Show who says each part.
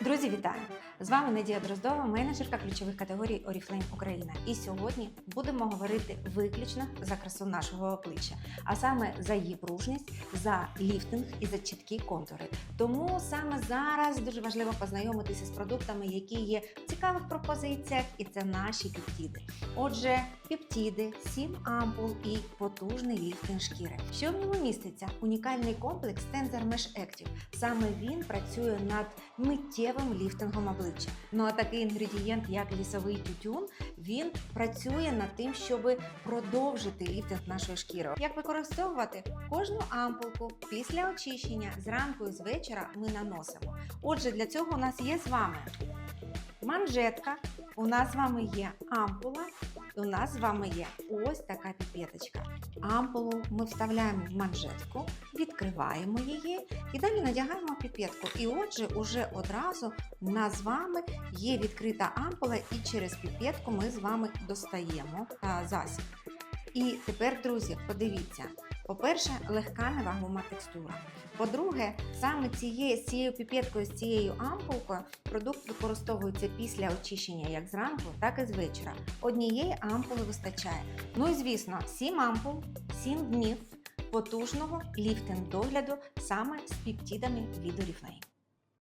Speaker 1: Друзі, вітаю! З вами Надія Дроздова, менеджерка ключових категорій Oriflame Україна. І сьогодні будемо говорити виключно за красу нашого обличчя, а саме за її пружність, за ліфтинг і за чіткі контури. Тому саме зараз дуже важливо познайомитися з продуктами, які є в цікавих пропозиціях, і це наші пептіди. Отже, пептіди, 7 ампул і потужний ліфтинг шкіри. Що в ньому міститься? Унікальний комплекс Tensor Mesh Active. Саме він працює над миттєвим ліфтингом обличчя. Ну а такий інгредієнт, як лісовий тютюн, він працює над тим, щоб продовжити ліфтинг нашої шкіри. Як використовувати кожну ампулку після очищення зранку і з вечора ми наносимо. Отже, для цього у нас є з вами манжетка, у нас з вами є ампула, у нас з вами є ось така піпеточка. Ампулу ми вставляємо в манжетку, відкриваємо її і далі надягаємо піпетку. І отже, уже одразу у нас з вами є відкрита ампула, і через піпетку ми з вами достаємо засіб. І тепер, друзі, подивіться. По-перше, легка невагома текстура. По-друге, саме цією, з цією піпеткою, з цією ампулкою продукт використовується після очищення як зранку, так і з вечора. Однієї ампули вистачає. Ну і звісно, 7 ампул, 7 днів потужного ліфтинг догляду саме з піптідами від Oriflame.